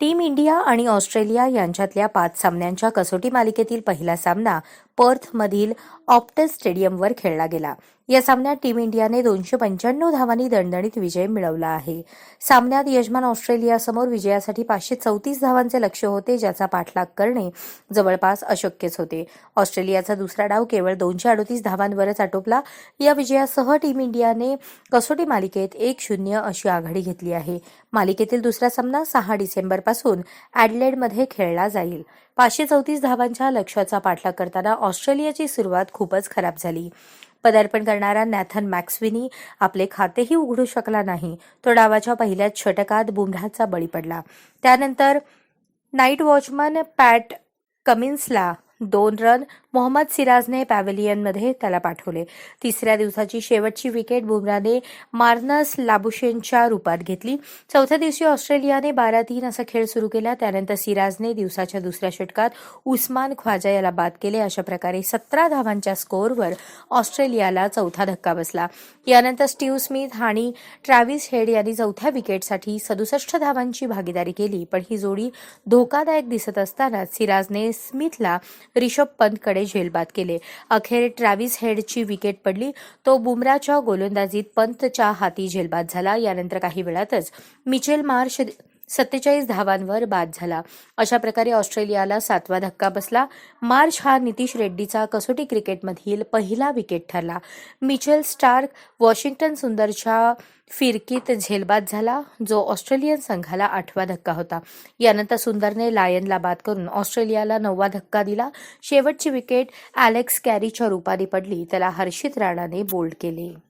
Team India आणि Australia यांच्यातल्या पाच सामन्यांच्या कसोटी मालिकेतील पहिला सामना पर्थमधील ऑप्टस स्टेडियमवर खेळला गेला. या सामन्यात टीम इंडियाने दोनशे पंच्याण्णव धावांनी दणदणीत विजय मिळवला आहे. सामन्यात यजमान ऑस्ट्रेलियासमोर विजयासाठी पाचशे चौतीस धावांचे लक्ष्य होते ज्याचा पाठलाग करणे जवळपास अशक्यच होते. ऑस्ट्रेलियाचा दुसरा डाव केवळ दोनशे अडोतीस धावांवरच आटोपला. या विजयासह टीम इंडियाने कसोटी मालिकेत एक शून्य अशी आघाडी घेतली आहे. मालिकेतील दुसरा सामना सहा डिसेंबर डिसेंबरपासून ॲडलेडमध्ये खेळला जाईल. पाचशे चौतीस धावांच्या लक्ष्याचा पाठलाग करताना ऑस्ट्रेलियाची सुरुवात खूपच खराब झाली. पदार्पण करणारा नॅथन मॅक्सविनी आपले खातेही उघडू शकला नाही. तो डावाच्या पहिल्याच षटकात बुमराहचा बळी पडला. त्यानंतर नाईट वॉचमन पॅट कमिन्सला दोन रन मोहम्मद सिराजने पॅव्हलियनमध्ये त्याला पाठवले. तिसऱ्या दिवसाची शेवटची विकेट बुमराने मार्नस लाबुशेनच्या रूपात घेतली. चौथ्या दिवशी ऑस्ट्रेलियाने बारा तीन असा खेळ सुरू केला. त्यानंतर सिराजने दिवसाच्या दुसऱ्या षटकात उस्मान ख्वाजा याला बाद केले. अशा प्रकारे सतरा धावांच्या स्कोअरवर ऑस्ट्रेलियाला चौथा धक्का बसला. यानंतर स्टीव्ह स्मिथ आणि ट्रॅव्हिस हेड यांनी चौथ्या विकेटसाठी सदुसष्ट धावांची भागीदारी केली. पण ही जोडी धोकादायक दिसत असतानाच सिराजने स्मिथला रिषभ पंतकडे झेलबाद केले. अखेर ट्रॅव्हिस हेडची विकेट पडली. तो बुमराच्या गोलंदाजीत पंतच्या हाती झेलबाद झाला. यानंतर काही वेळातच मिचेल मार्श सत्तेचाळीस धावांवर बाद झाला. अशा प्रकारे ऑस्ट्रेलियाला सातवा धक्का बसला. मार्च हा नितीश रेड्डीचा कसोटी क्रिकेटमधील पहिला विकेट ठरला. मिचेल स्टार्क वॉशिंग्टन सुंदरच्या फिरकीत झेलबाद झाला जो ऑस्ट्रेलियन संघाला आठवा धक्का होता. यानंतर सुंदरने लायनला बाद करून ऑस्ट्रेलियाला नववा धक्का दिला. शेवटची विकेट ॲलेक्स कॅरीच्या रूपाने पडली त्याला हर्षित राणाने बोल्ड केले.